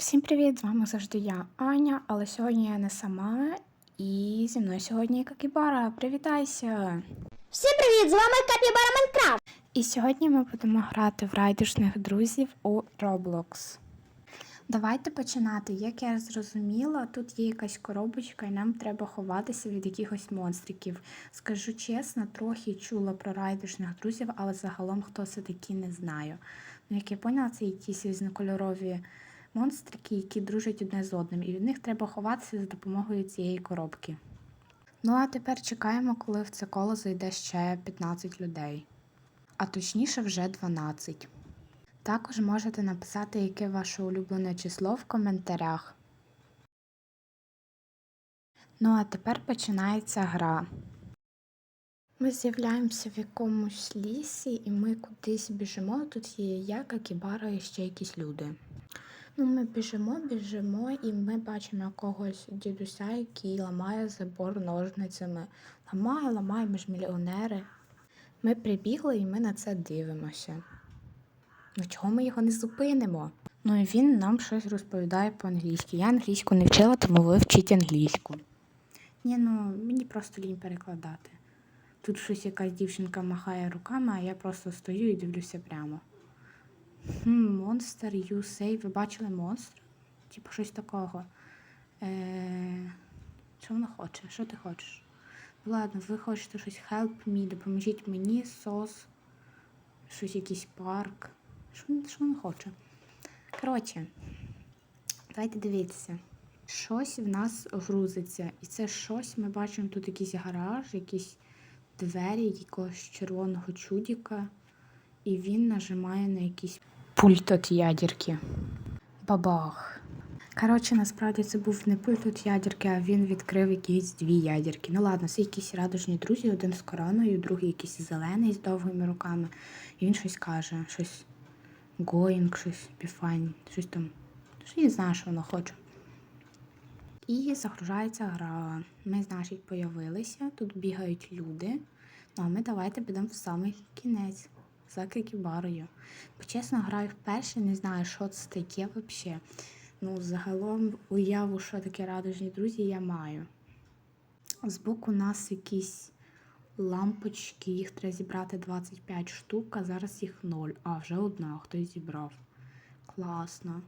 Всім привіт! З вами завжди я, Аня, але сьогодні я не сама. І зі мною сьогодні Какібара. Привітайся! Всім привіт! З вами Капібара Майнкрафт. І сьогодні ми будемо грати в райдушних друзів у Roblox. Давайте починати. Як я зрозуміла, тут є якась коробочка, і нам треба ховатися від якихось монстриків. Скажу чесно, трохи чула про райдушних друзів, але загалом хто це такі не знаю. Ну, як я поняла, це якісь різнокольорові монстрики, які дружать одне з одним, і від них треба ховатися за допомогою цієї коробки. Ну а тепер чекаємо, коли в це коло зайде ще 15 людей, а точніше вже 12. Також можете написати, яке ваше улюблене число в коментарях. Ну а тепер починається гра. Ми з'являємося в якомусь лісі, і ми кудись біжимо. Тут є я, Какібара і ще якісь люди. Ну, ми біжимо, біжимо, і ми бачимо якогось дідуся, який ламає забор ножницями. Ламає, ламає, ми ж мільйонери. Ми прибігли і ми на це дивимося. Ну чого ми його не зупинимо? Ну і він нам щось розповідає по-англійськи. Я англійську не вчила, тому ви вчіть англійську. Ні, ну мені просто лінь перекладати. Тут щось якась дівчинка махає руками, а я просто стою і дивлюся прямо. Монстр you. Ви бачили монстр? Типу щось такого. Е... Що вона хоче? Що ти хочеш? Ладно, ви хочете щось help me, допоможіть мені, сос, щось якийсь парк. Що, що вона хоче? Коротше, давайте дивитися. Щось в нас грузиться. І це щось ми бачимо тут якийсь гараж, якісь двері, якогось червоного чудіка. І він нажимає на якийсь пульт від ядерки. Бабах. Коротше, насправді це був не пульт від ядерки, а він відкрив якісь дві ядерки. Ну ладно, це якісь радужні друзі, один з короною, другий якийсь зелений з довгими руками. І він щось каже, щось going, щось be щось там. Що не знаю, що воно хоче. І загружається гра. Ми, значить, появилися, тут бігають люди. Ну, а ми давайте підемо в самий кінець за кікібарою. Бо чесно, граю вперше, не знаю, що це таке взагалі. Ну, загалом уяву, що таке радужні друзі, я маю. Збоку у нас якісь лампочки, їх треба зібрати 25 штук, а зараз їх 0. А, вже одна, хтось зібрав. Класно.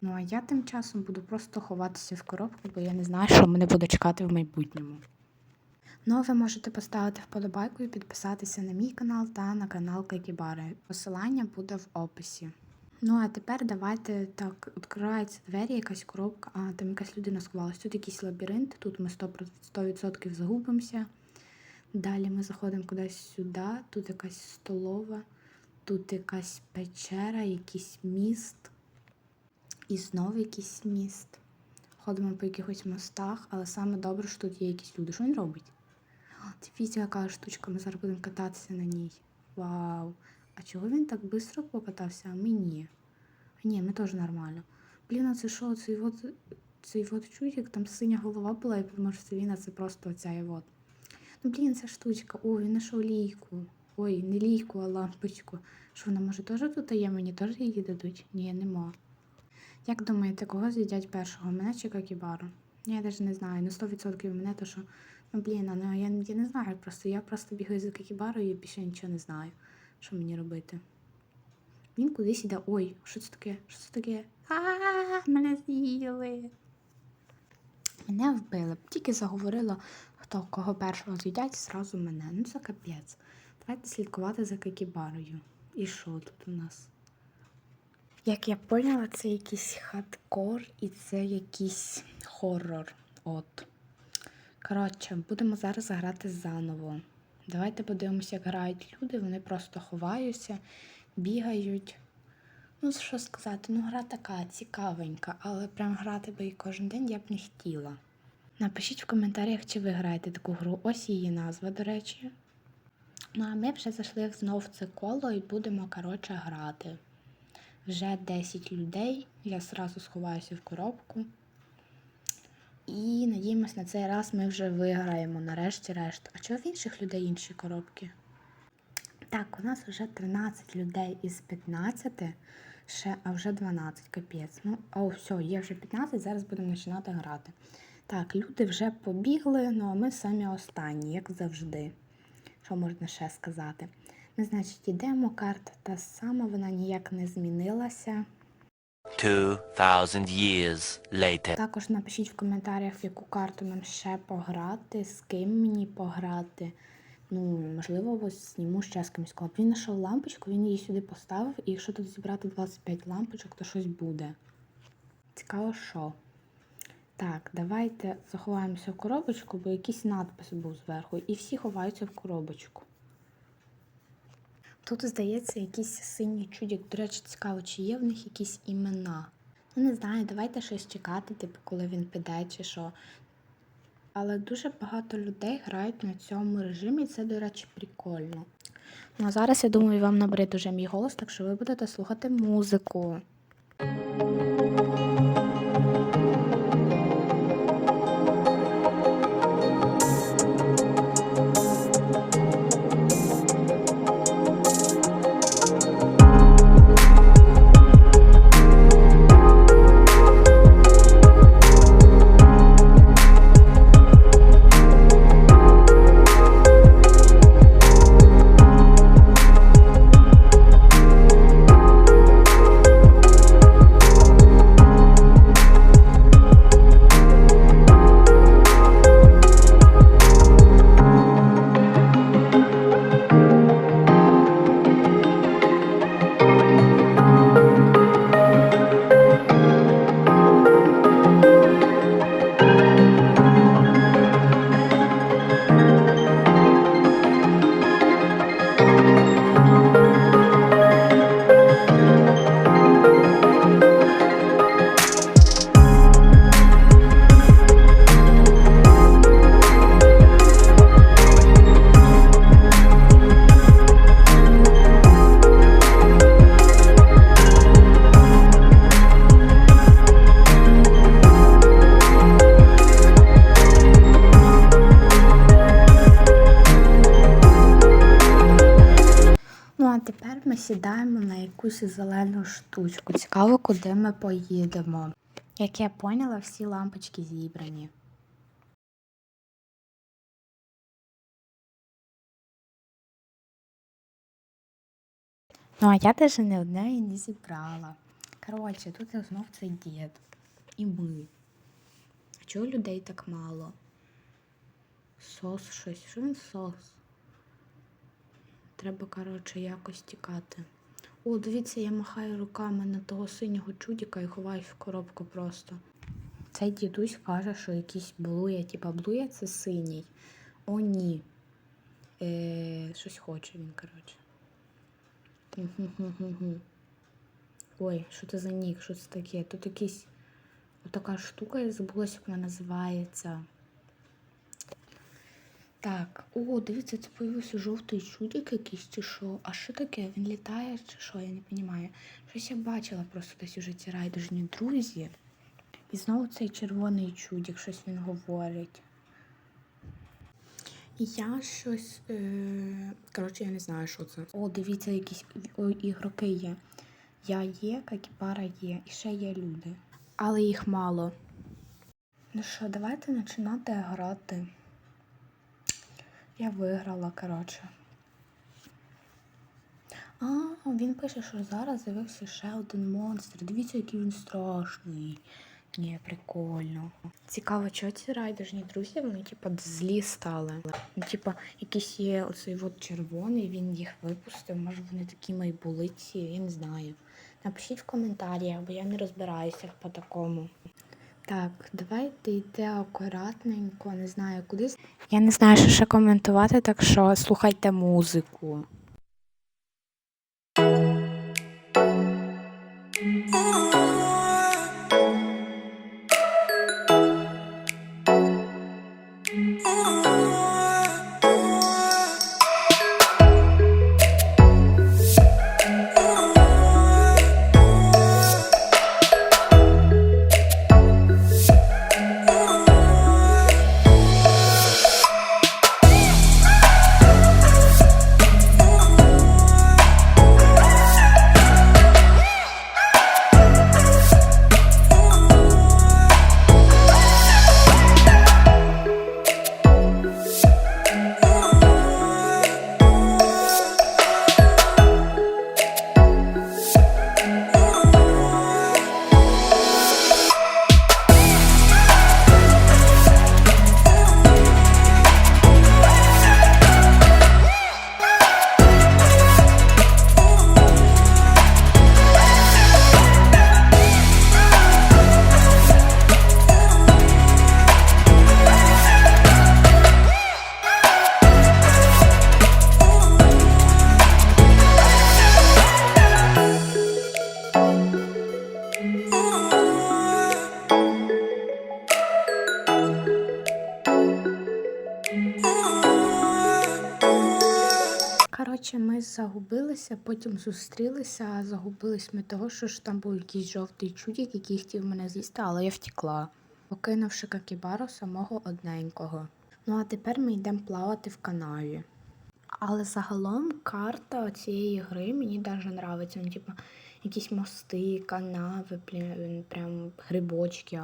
Ну, а я тим часом буду просто ховатися в коробку, бо я не знаю, що мене буде чекати в майбутньому. Ну, а ви можете поставити вподобайку і підписатися на мій канал та на канал Какібари. Посилання буде в описі. Ну, а тепер давайте так, відкриваються двері, якась коробка, а там якась людина сховалась. Тут якийсь лабіринт, тут ми 100%, 100% загубимося. Далі ми заходимо кудись сюди, тут якась столова, тут якась печера, якийсь міст. І знову якийсь міст. Ходимо по якихось мостах, але саме добре, що тут є якісь люди. Що він робить? Дивіться, яка штучка, ми зараз будемо кататися на ній. Вау! А чого він так швидко покатався, а ми ні? Ми теж нормально. Блін, а це що? Цей вот, цей вот чудик, там синя голова була, я подумала, що це він, а це просто оця і вот. Ну, блін, ця штучка. Ой, він знайшов лійку. Ой, не лійку, а лампочку. Що вона може теж тут є? Мені теж її дадуть? Ні, нема. Як думаєте, кого з'їдять першого? Мене чи Какібару? Я навіть не знаю. На 100% мене, то що. Блін, ну я, я не знаю просто. Я просто бігаю за Какібарою і більше нічого не знаю, що мені робити. Він кудись іде. Ой, що це таке? Що це таке? А, мене з'їли. Мене вбили. Тільки заговорила, хто кого першого з'їдять, зразу мене. Ну це капець. Давайте слідкувати за Какібарою. І що тут у нас? Як я поняла, це якийсь хардкор і це якийсь хоррор. От. Коротше, будемо зараз грати заново. Давайте подивимося, як грають люди. Вони просто ховаються, бігають. Ну, що сказати, ну гра така цікавенька, але прям грати би і кожен день я б не хотіла. Напишіть в коментарях, чи ви граєте таку гру. Ось її назва, до речі. Ну, а ми вже зайшли знов в це коло і будемо, коротше, грати. Вже 10 людей. Я зразу сховаюся в коробку. І надіємось, на цей раз ми вже виграємо нарешті-решт. А чого в інших людей інші коробки? Так, у нас вже 13 людей із 15. Ще, а вже 12, капець. Ну, о, все, є вже 15, зараз будемо починати грати. Так, люди вже побігли, ну а ми самі останні, як завжди. Що можна ще сказати? Ми, значить, йдемо, карта та сама, вона ніяк не змінилася. 2,000 years later. Також напишіть в коментарях, в яку карту нам ще пограти, з ким мені пограти. Ну, можливо, ось зніму ще з кимось. Коли він знайшов лампочку, він її сюди поставив, і якщо тут зібрати 25 лампочок, то щось буде. Цікаво, що. Так, давайте заховаємося в коробочку, бо якийсь надпис був зверху, і всі ховаються в коробочку. Тут, здається, якийсь синій чудік. До речі, цікаво, чи є в них якісь імена. Ну, не знаю, давайте щось чекати, типу, коли він піде чи що. Але дуже багато людей грають на цьому режимі, і це, до речі, прикольно. Ну а зараз, я думаю, вам набрид уже мій голос, так що ви будете слухати музику. Якусь зелену штучку. Цікаво, куди ми поїдемо. Як я поняла, всі лампочки зібрані. Ну, а я теж не одне і не зібрала. Коротше, тут знов цей дід. І ми. А чого людей так мало? Сос щось. Що він сос? Треба, коротше, якось тікати. О, дивіться, я махаю руками на того синього чудіка і ховаюсь в коробку просто. Цей дідусь каже, що якийсь блує, типа блує це синій. О, ні. Е, щось хоче він, коротше. Ой, що це за нік? Що це таке? Тут якийсь отака штука, я забулася, як вона називається. Так, о, дивіться, це появився жовтий чудик якийсь чи що. А що таке? Він літає чи що? Я не розумію. Щось я бачила просто десь уже ці райдужні друзі. І знову цей червоний чудик, щось він говорить. Я щось. Е... Коротше, я не знаю, що це. О, дивіться, якісь ігроки є. Я є, Какіпара є, і ще є люди. Але їх мало. Ну що, давайте починати грати. Я виграла, коротше. А, він пише, що зараз з'явився ще один монстр. Дивіться, який він страшний. Ні, прикольно. Цікаво, чого ці райдужні друзі, вони типа злі стали. Ну, Типа, якийсь є оцей от червоний, він їх випустив. Може вони такими й були ці, я не знаю. Напишіть в коментарях, бо я не розбираюся по такому. Так, давайте йти акуратненько, не знаю кудись. Я не знаю, що ще коментувати, так що слухайте музику. Коротше, ми загубилися, потім зустрілися, а загубились ми того, що ж там був якийсь жовтий чудік, який хотів мене з'їсти, але я втекла, покинувши какібару самого одненького. Ну а тепер ми йдемо плавати в канаві. Але загалом карта цієї гри мені дуже подобається. Ну, типу, якісь мости, канави, прям грибочки.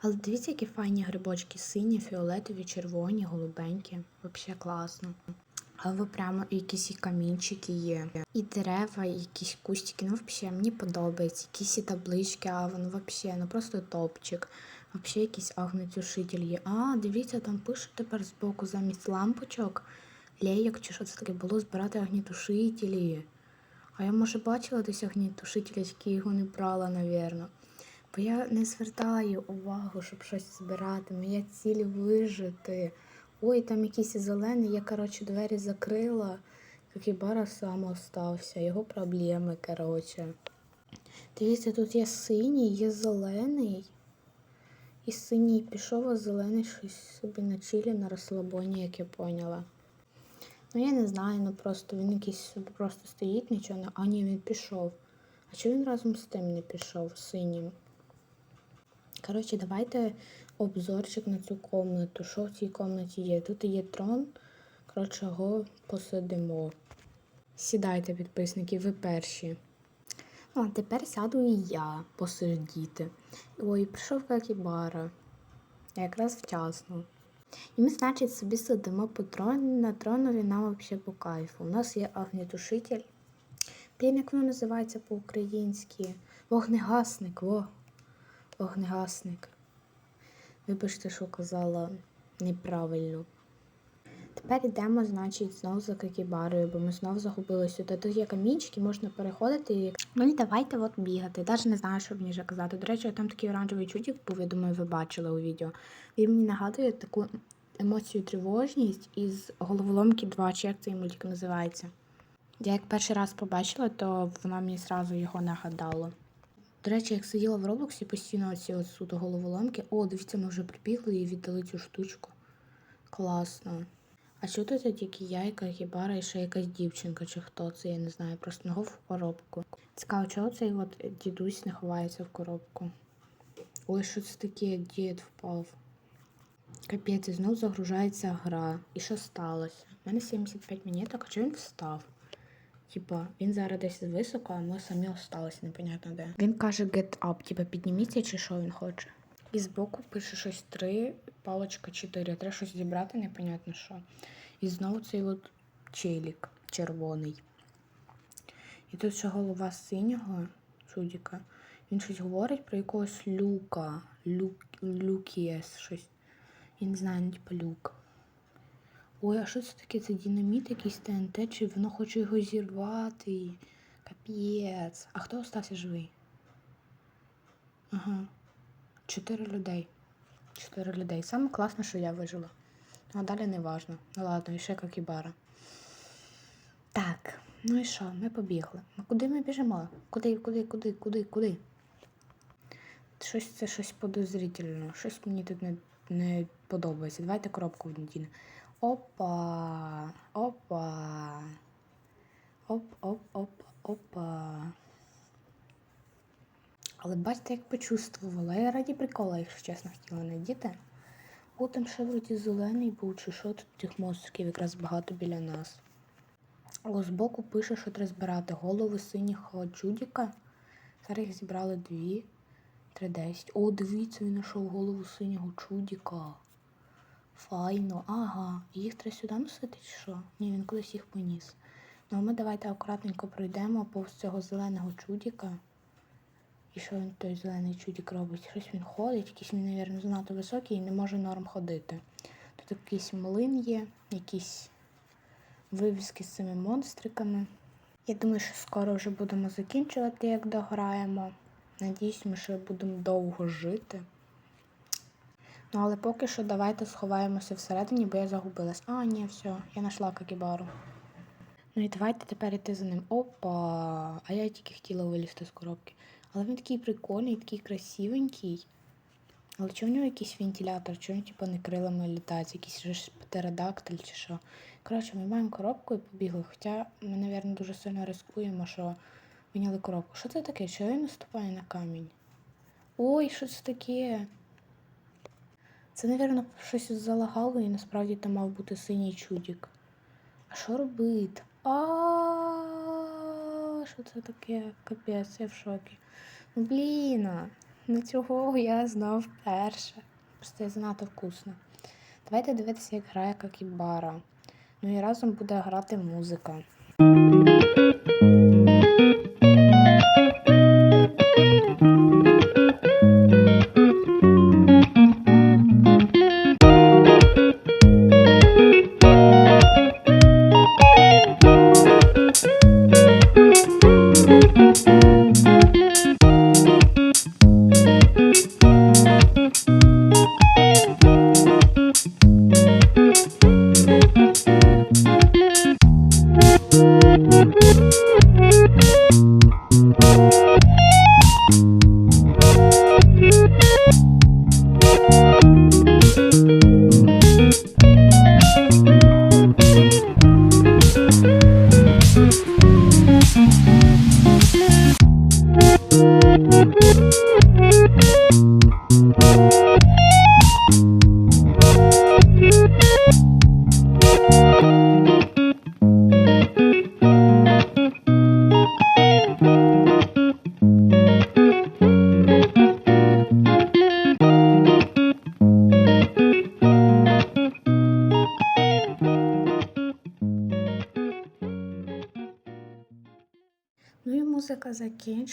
Але дивіться, які файні грибочки: сині, фіолетові, червоні, голубенькі. Взагалі класно. Але прямо якісь і камінчики є. І дерева, і якісь кустики. Ну, взагалі, мені подобається. Якісь і таблички, а воно взагалі, ну просто топчик. Взагалі якийсь агнетушитель є. А, дивіться, там пише тепер збоку замість лампочок, лейок чи що це таке було збирати огнітушителі. А я, може, бачила десь огнітушителі, тільки його не брала, навірно. Бо я не звертала її увагу, щоб щось збирати. Моя ціль вижити. Ой, там якийсь зелений, я, коротше, двері закрила. Какібара сам остався. Його проблеми, коротше. Дивіться, тут є синій, є зелений. І синій пішов, а зелений щось собі на чилі, на розслабоні, як я поняла. Ну, я не знаю, ну просто він якийсь просто стоїть, нічого не. А ні, він пішов. А чого він разом з тим не пішов, синім? Коротше, давайте обзорчик на цю комнату. Що в цій комнаті є? Тут є трон. Коротше, його посидимо. Сідайте, підписники, ви перші. Ну, а тепер сяду і я посидіти. Ой, прийшов Какібара. Якраз вчасно. І ми, значить, собі сидимо по трон, на тронові нам взагалі по кайфу. У нас є огнетушитель. Блін, як воно називається по-українськи? Вогнегасник, во. Вогнегасник. Вибачте, що казала неправильно. Тепер йдемо, значить, знову за какібарою, бо ми знову загубилися. Тут є камінчики, можна переходити і. Ну і давайте от бігати. Навіть не знаю, що мені вже казати. До речі, там такий оранжевий чудик був, я думаю, ви бачили у відео. Він мені нагадує таку емоцію тривожність із головоломки 2, чи як цей мультик називається. Я як перший раз побачила, то воно мені зразу його нагадало. До речі, як сиділа в Роблоксі, постійно оці от головоломки. О, дивіться, ми вже прибігли і віддали цю штучку. Класно. А що тут тільки яйка, хібара і ще якась дівчинка, чи хто це, я не знаю, просто ногу в коробку. Цікаво, чого цей от дідусь не ховається в коробку. Ой, що це таке, дід впав. Капець, і знов загружається гра. І що сталося? У мене 75 монеток, а чого він встав? Типа, він зараз десь високо, а ми самі осталися, непонятно де. Він каже get up, типа підніміться чи що він хоче. І збоку пише щось 3, палочка 4. Треба щось зібрати, непонятно що. І знову цей от челік червоний. І тут ще голова синього чудіка. Він щось говорить про якогось люка. Люк, люкієс щось. Не знаю, ну типа люк. Ой, а що це таке? Це динаміт якийсь ТНТ, чи воно хоче його зірвати? Капець. А хто остався живий? Ага. Чотири людей. Чотири людей. Саме класно, що я вижила. А далі не важно. Ну ладно, і ще какібара. Так, ну і що, ми побігли. Ну куди ми біжимо? Куди, куди, куди, куди, куди? Щось це щось подозрительно. Щось мені тут не, не подобається. Давайте коробку вдінемо. Опа. Опа. Оп, оп, оп, опа. Але бачите, як почувствувала. Я раді прикола, якщо чесно, хотіла надіти. Там ще вроді зелений був, чи що тут тих монстрів якраз багато біля нас. О, збоку пише, що треба збирати голови синього чудіка. Зараз їх зібрали дві. 310. О, дивіться, він знайшов голову синього чудіка. Файно, ага. Їх треба сюди носити чи що? Ні, він кудись їх поніс. Ну, а ми давайте акуратненько пройдемо повз цього зеленого чудіка. І що він той зелений чудік робить? Щось він ходить, якийсь він, мабуть, занадто високий і не може норм ходити. Тут якийсь млин є, якісь вивіски з цими монстриками. Я думаю, що скоро вже будемо закінчувати, як дограємо. Надіюсь, ми ще будемо довго жити. Ну, але поки що давайте сховаємося всередині, бо я загубилась. А, ні, все, я знайшла какібару. Ну і давайте тепер йти за ним. Опа! А я тільки хотіла вилізти з коробки. Але він такий прикольний, такий красивенький. Але чи в нього якийсь вентилятор, чи він типу не крилами літає, якийсь же птеродактиль чи що. Коротше, ми маємо коробку і побігли. Хоча ми, мабуть, дуже сильно рискуємо, що виняли коробку. Що це таке? Чого він наступає на камінь? Ой, що це таке? Це, мабуть, щось залагало, і насправді там мав бути синій чудік. А що робити? А що це таке? Капець, я в шокі. Ну блін, а, ну цього я знав перше. Просто занадто вкусно. Давайте дивитися, як грає Какібара. Ну і разом буде грати музика.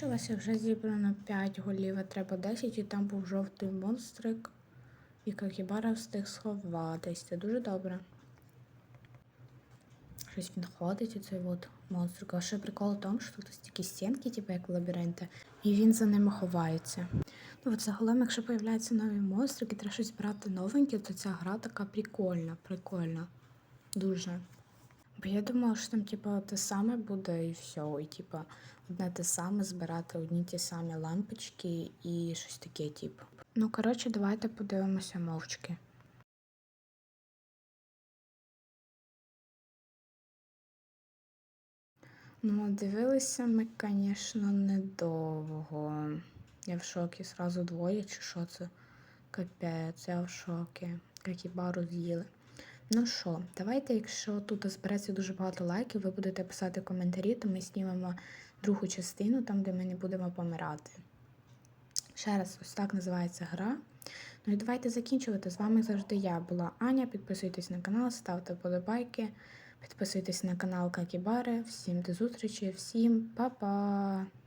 Закінчилася, вже зібрано 5 голів, а треба 10, і там був жовтий монстрик. І Какібара встиг сховатись. Це дуже добре. Щось він ходить, оцей от монстрик. А ще прикол в тому, що тут такі стінки, типу як в лабіринті, і він за ними ховається. Ну, от загалом, якщо появляються нові монстрики, треба щось брати новеньке, то ця гра така прикольна, прикольна. Дуже. Бо я думала, що там, типа, те саме буде і все. І типа одне те саме збирати одні ті самі лампочки і щось таке, типу. Ну, коротше, давайте подивимося мовчки. Ну, дивилися ми, звісно, недовго. Я в шокі, зразу двоє, чи що це? Капець, я в шокі. Какібару з'їли. Ну що, давайте, якщо тут збереться дуже багато лайків, ви будете писати коментарі, то ми знімемо другу частину, там, де ми не будемо помирати. Ще раз, ось так називається гра. Ну і давайте закінчувати. З вами завжди я була Аня. Підписуйтесь на канал, ставте подобайки, підписуйтесь на канал Какібари. Всім до зустрічі, всім па-па!